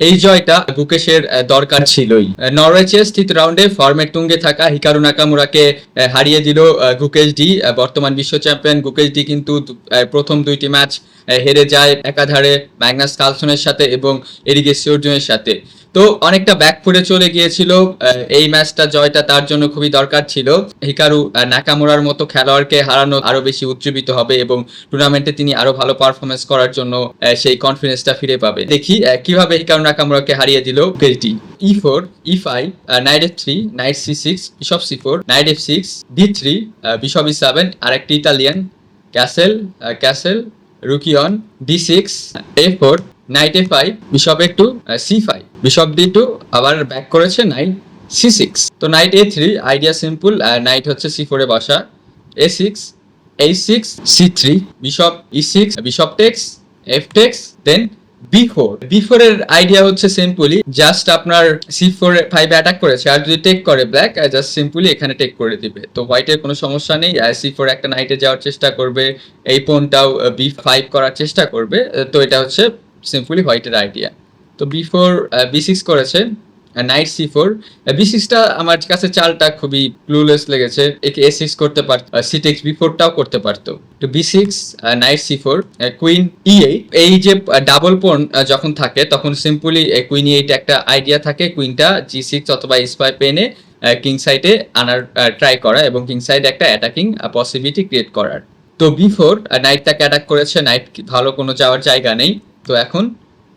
এই জয়টা গুকেশের দরকার ছিলই। আহ, নরওয়ে চেস তৃতীয় রাউন্ডে ফর্মের টুঙ্গে থাকা হিকারু নাকামুরাকে হারিয়ে দিল গুকেশ ডি। বর্তমান বিশ্ব চ্যাম্পিয়ন গুকেশ ডি কিন্তু প্রথম দুইটি ম্যাচ হেরে যায় একাধারে ম্যাগনাস কালসনের সাথে এবং এরিগে সিওর্জনের সাথে। তো অনেকটা ব্যাক ফুটে চলে গিয়েছিল। এই ম্যাচটা জয়টা তার জন্য খুবই দরকার ছিল। হিকারু নাকামুরার মতো খেলোয়াড়কে হারানো আরও বেশি উজ্জীবিত হবে এবং টুর্নামেন্টে তিনি আরও ভালো পারফরমেন্স করার জন্য সেই কনফিডেন্সটা ফিরে পাবে। দেখি কীভাবে হিকারু নাকামুরাকে হারিয়ে দিল KG e four e five knight f three knight c six bishop c four knight f six d three bishop e seven আর একটি Italian castle castle rookie on d six a four knight a five, bishop a two c five bishop d two আবার back করেছে knight C six তো knight a three idea simple knight হচ্ছে C ফোরে বসা। এ six এই six c three bishop e six bishop takes f takes then b four b four এর idea হচ্ছে simply just আপনার সি ফোর ফাইভ অ্যাটাক করেছে, আর যদি টেক করে ব্ল্যাক জাস্ট সিম্পলি এখানে টেক করে দিবে। তো হোয়াইটের কোনো সমস্যা নেই সি ফোর একটা নাইটে যাওয়ার চেষ্টা করবে, এই পোনটাও বি ফাইভ করার চেষ্টা করবে তো এটা হচ্ছে সিম্পলি হোয়াইটের আইডিয়া তো বি ফোর বি সিক্স করেছে নাইট সি ফোর বি সিক্সটা আমার কাছে চালটা খুবই ক্লুলেস লেগেছে, একে এ সিক্স করতে পারত সি টেক্স বি ফোরটাও করতে পারতো। তো b six knight c four queen e eight এই যে ডাবল পোন যখন থাকে, তখন সিম্পলি কুইন ই এইট একটা আইডিয়া থাকে কুইনটা জি সিক্স অথবা ফাইভ পেনে কিং সাইডে আনার ট্রাই করা এবং কিং সাইডে একটা অ্যাটাকিং পসিবিলিটি ক্রিয়েট করার। তো বি ফোর নাইটটাকে অ্যাটাক করেছে নাইট ভালো কোনো যাওয়ার জায়গা নেই। তো এখন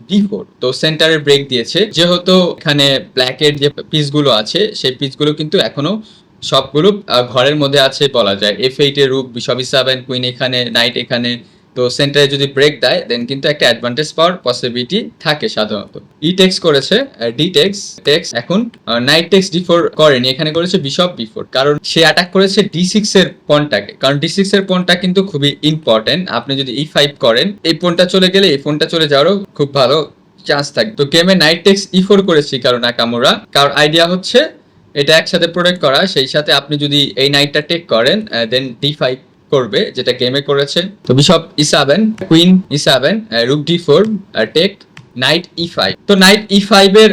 ডি ফোর তো সেন্টারে ব্রেক দিয়েছে। যেহেতু এখানে ব্ল্যাকের যে পিসগুলো আছে, সেই পিসগুলো কিন্তু এখনও সবগুলো ঘরের মধ্যে আছে বলা যায়। এফ এইটের রূপ বিশপ সেভেন কুইন এখানে নাইট এখানে তো সেন্টারে যদি ব্রেক দেয় দেন কিন্তু একটা অ্যাডভান্টেজ পাওয়ার পসিবিলিটি থাকে সাধারণত। ই টেক্স করেছে ডি টেক্স টেক্স এখন নাইট টেক্স ডি ফোর করেনি, এখানে করেছে বিশপ বি ফোর কারণ সে অ্যাটাক করেছে ডি সিক্স এর পনটাকে কারণ ডি সিক্স এর পনটা কিন্তু খুবই ইম্পর্টেন্ট আপনি যদি ই ফাইভ করেন, এই পনটা চলে গেলে এই ফোনটা চলে যাওয়ারও খুব ভালো চান্স থাকে। তো গেমে নাইট টেক্স ই ফোর করেছি কারণ নাকামুরা কারণ আইডিয়া হচ্ছে এটা একসাথে প্রোটেক্ট করা, সেই সাথে আপনি যদি এই নাইটটা টেক করেন দেন ডি ফাইভ করবে, যেটা গেমে করেছে তো bishop e seven queen e seven rook d four take knight e five তো নাইট ই ফাইভ এর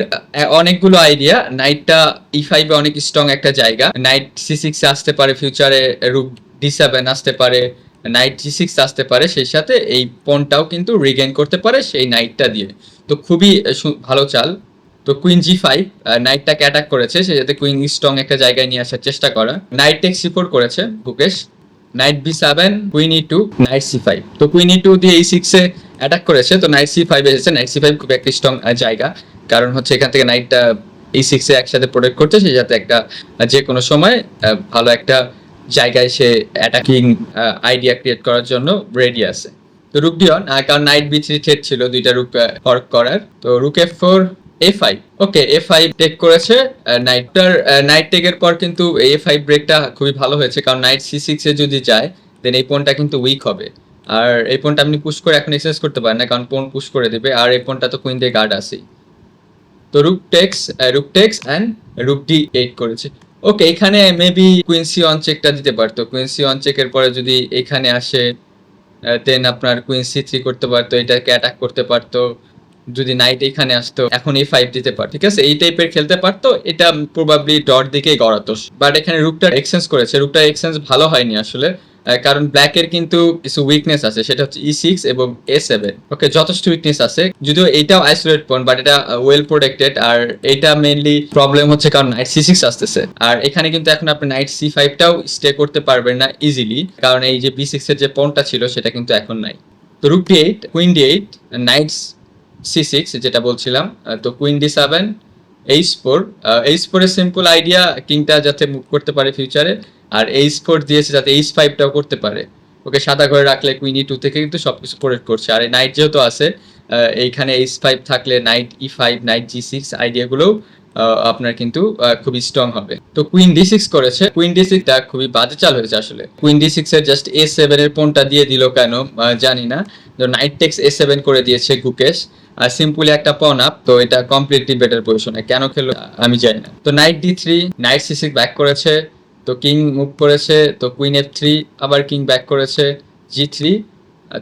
অনেকগুলো আইডিয়া নাইটটা ই ফাইভে অনেক স্ট্রং একটা জায়গা। নাইট সি সিক্স আসতে পারে ফিউচারে রুক ডি সেভেন আসতে পারে নাইট জি সিক্স আসতে পারে, সেই সাথে এই পনটাও কিন্তু রিগেন করতে পারে সেই নাইটটা দিয়ে। তো খুবই ভালো চাল। তো কুইন জি ফাইভ নাইটটাকে অ্যাটাক করেছে সে যাতে কুইন স্ট্রং একটা জায়গায় নিয়ে আসার চেষ্টা করা। নাইট টেক সি ফোর করেছে Gukesh knight b seven queen e two knight c five তো কুইন ই টু দিয়ে এই সিক্সে অ্যাটাক করেছে, তো নাইট সি ফাইভ এসেছে নাইট সি ফাইভ খুব একটা স্ট্রং জায়গা। কারণ হচ্ছে এখান থেকে নাইটটা এই সিক্সে একসাথে প্রোটেক্ট করছে, সে যাতে একটা যে কোনো সময় ভালো একটা জায়গায় সে অ্যাটাকিং আইডিয়া ক্রিয়েট করার জন্য রেডি আছে। তো রুক ডিয়ন কারণ নাইট বি থ্রি থ্রেড ছিল দুইটা রুক ফর্ক করার। তো rook f four a five okay a five take করেছে নাইটটার নাইট টেকের পর কিন্তু এ ফাইভ ব্রেকটা খুবই ভালো হয়েছে, কারণ নাইট সি সিক্সে যদি যায় দেন এই পোনটা কিন্তু উইক হবে। আর এই পোনটা আপনি পুশ করে এখন এক্সারসাইজ করতে পারেন না, কারণ পোন পুশ করে দিবে, আর এই পোনটা তো কুইন দিয়ে গার্ড আছেই। তো rook takes rook takes and rook d eight করেছে। ওকে এখানে মেবি কুইন্সি অন চেকটা দিতে পারতো। কুইন্সি অন চেকের পরে যদি এখানে আসে দেন আপনার কুইন সি থ্রি করতে পারতো এটাকে অ্যাটাক করতে পারতো। যদি নাইট এখানে আসতো, এখন এই ফাইভ দিতে পারতো। ঠিক আছে? এই টাইপের খেলতে পারতো, এটা প্রবাবলি ডট দিকেই গড়াতো। বাট এখানে রুকটা এক্সচেঞ্জ করেছে। রুকটা এক্সচেঞ্জ ভালো হয়নি আসলে কারণ ব্ল্যাকের কিন্তু কিছু উইকনেস আছে। সেটা হচ্ছে ই সিক্স এবং এ সেভেন ওকে যথেষ্ট উইকনেস আছে। যদিও এইটাও আইসোলেট পয়েন্ট বাট এটা ওয়েল প্রোটেক্টেড আর এটা মেইনলি প্রবলেম হচ্ছে কারণ নাইট সি সিক্স আসতেছে। আর এখানে কিন্তু এখন আপনি নাইট সি ফাইভটাও স্টে করতে পারবেন না ইজিলি কারণ এই যে বি সিক্স এর যে পয়েন্টটা ছিল, সেটা কিন্তু এখন নাই। তো rook d eight queen d eight knights c six যেটা বলছিলাম তো queen d seven h four h ফোরের সিম্পল আইডিয়া কিংটা যাতে মুভ করতে পারে ফিউচারে আর এইচ ফোর দিয়েছে যাতে এইচ ফাইভটাও করতে পারে। ওকে সাদা ঘরে রাখলে কুইন ই টু থেকে কিন্তু সবকিছু প্রোটেক্ট করছে। আর এই নাইট যেহেতু আছে এইখানে এইচ ফাইভ থাকলে knight e five knight g six আইডিয়াগুলোও আপনার কিন্তু খুবই স্ট্রং হবে। তো কুইন ডি সিক্স করেছে। কুইন ডি সিক্সটা খুবই বাজে চাল হয়েছে আসলে। কুইন ডি সিক্স এর জাস্ট এ সেভেন এর দিয়ে দিল কেন জানি না। নাইট টেক্স এ সেভেন করে দিয়েছে গুকেশ। আর সিম্পলি একটা পন আপ তো এটা কমপ্লিটলি বেটার পজিশনে কেন খেলো আমি জানি না। তো knight d three knight c six back করেছে। তো কিং মুভ করেছে। তো কুইন এফ থ্রি আবার কিং ব্যাক করেছে জি থ্রি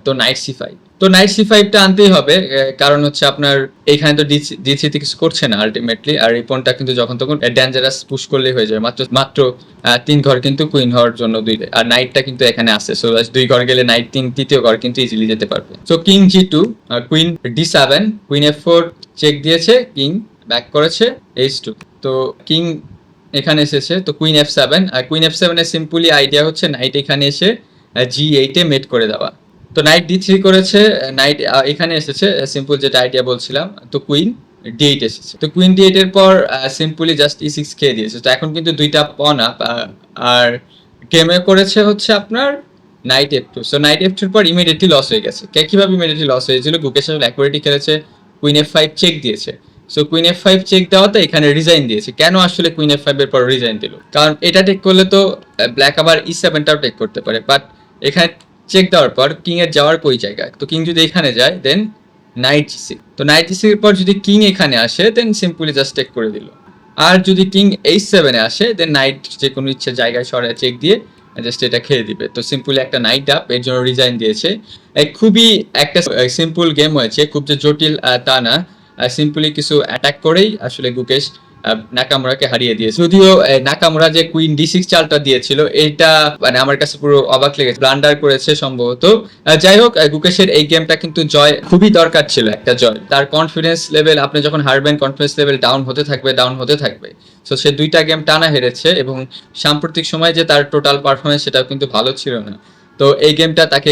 তো নাইট সি ফাইভ তো নাইট সি ফাইভটা আনতেই হবে কারণ হচ্ছে আপনার এখানে তো ডি থ্রিতে কিছু করছে না আলটিমেটলি আর এই পনটা কিন্তু যখন তখন ডেঞ্জারাস পুশ করলেই হয়ে যায় মাত্র মাত্র তিন ঘর কিন্তু কুইন হওয়ার জন্য দুই আর নাইটটা কিন্তু এখানে আছে সো দুই ঘর গেলে নাইট তিন, তৃতীয় ঘর কিন্তু ইজিলি যেতে পারবে। So king g two queen d seven queen f four check দিয়েছে কিং ব্যাক করেছে এইচ টু তো কিং এখানে এসেছে, তো কুইন এফ সেভেন আর কুইন এফ সেভেনের সিম্পলি আইডিয়া হচ্ছে নাইট এখানে এসে জি এইটে মেট করে দেওয়া। তো নাইট ডি থ্রি করেছে নাইট এখানে এসেছে সিম্পল যেটা আইডিয়া বলছিলাম, তো কুইন ডি এইট এসেছে। তো কুইন ডি এইট এর পর সিম্পলি জাস্ট ই সিক্স খেয়ে দিয়েছে। তো এখন কিন্তু দুইটা পন আপ আর গেমে করেছে হচ্ছে আপনার knight f two so knight f টুর পর ইমিডিয়েটলি লস হয়ে গেছে। কে কীভাবে ইমিডিয়েটলি লস হয়েছিল? গুকেশ অ্যাকুরেটি খেলেছে কুইন এফ ফাইভ চেক দিয়েছে। So queen f five check দেওয়াতে এখানে রিজাইন দিয়েছে। কেন আসলে কুইন এফ ফাইভ এর পর রিজাইন দিল? কারণ এটা টেক করলে তো ব্ল্যাক আবার ই সেভেনটাও টেক করতে পারে। বাট এখানে চেক দেওয়ার পর কিং এর যাওয়ার কই জায়গা তো কিং যদি এখানে যায় দেন নাইট জিসি তো নাইট জিসির পর যদি কিং এখানে আসে দেন সিম্পলি জাস্ট টেক করে দিল। আর যদি কিং এইচ সেভেনে আসে দেন নাইট যে কোনো ইচ্ছে জায়গায় সরায় চেক দিয়ে জাস্ট এটা খেয়ে দিবে। তো সিম্পলি একটা নাইট আপ এর জন্য রিজাইন দিয়েছে। খুবই একটা সিম্পল গেম হয়েছে, খুব যে জটিল তা না। সিম্পলি কিছু অ্যাটাক করেই আসলে গুকেশ নাকামুরাকে হারিয়ে দিয়েছে। যদিও নাকামুরা যে কুইন ডি সিক্স চালটা দিয়েছিল, এটা মানে আমার কাছে পুরো অবাক লেগেছে ব্লান্ডার করেছে সম্ভবত। যাই হোক গুকেশের এই গেমটা কিন্তু জয়, খুবই দরকার ছিল একটা জয়। তার কনফিডেন্স লেভেল আপনি যখন হারবেন কনফিডেন্স লেভেল ডাউন হতে থাকবে ডাউন হতে থাকবে। সো সে দুইটা গেম টানা হেরেছে এবং সাম্প্রতিক সময় যে তার টোটাল পারফরমেন্স সেটাও কিন্তু ভালো ছিল না। তো এই গেমটা তাকে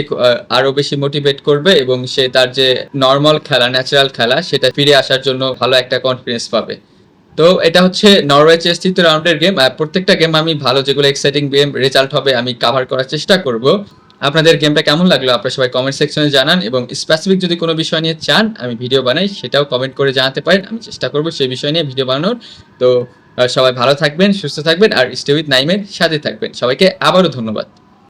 আরও বেশি মোটিভেট করবে এবং সে তার যে নর্মাল খেলা ন্যাচারাল খেলা, সেটা ফিরে আসার জন্য ভালো একটা কনফিডেন্স পাবে। তো এটা হচ্ছে নরওয়ে তৃতীয় রাউন্ডের গেম প্রত্যেকটা গেম আমি ভালো যেগুলো এক্সাইটিং গেম রেজাল্ট হবে আমি কাভার করার চেষ্টা করব। আপনাদের গেমটা কেমন লাগল আপনারা সবাই কমেন্ট সেকশনে জানান, এবং স্পেসিফিক যদি কোনো বিষয় নিয়ে চান, আমি ভিডিও বানাই, সেটাও কমেন্ট করে জানাতে পারেন, আমি চেষ্টা করব সেই বিষয় নিয়ে ভিডিও বানানোর। তো সবাই ভালো থাকবেন, সুস্থ থাকবেন, আর স্টে উইথ নাইমের সাথে থাকবেন। সবাইকে আবারও ধন্যবাদ।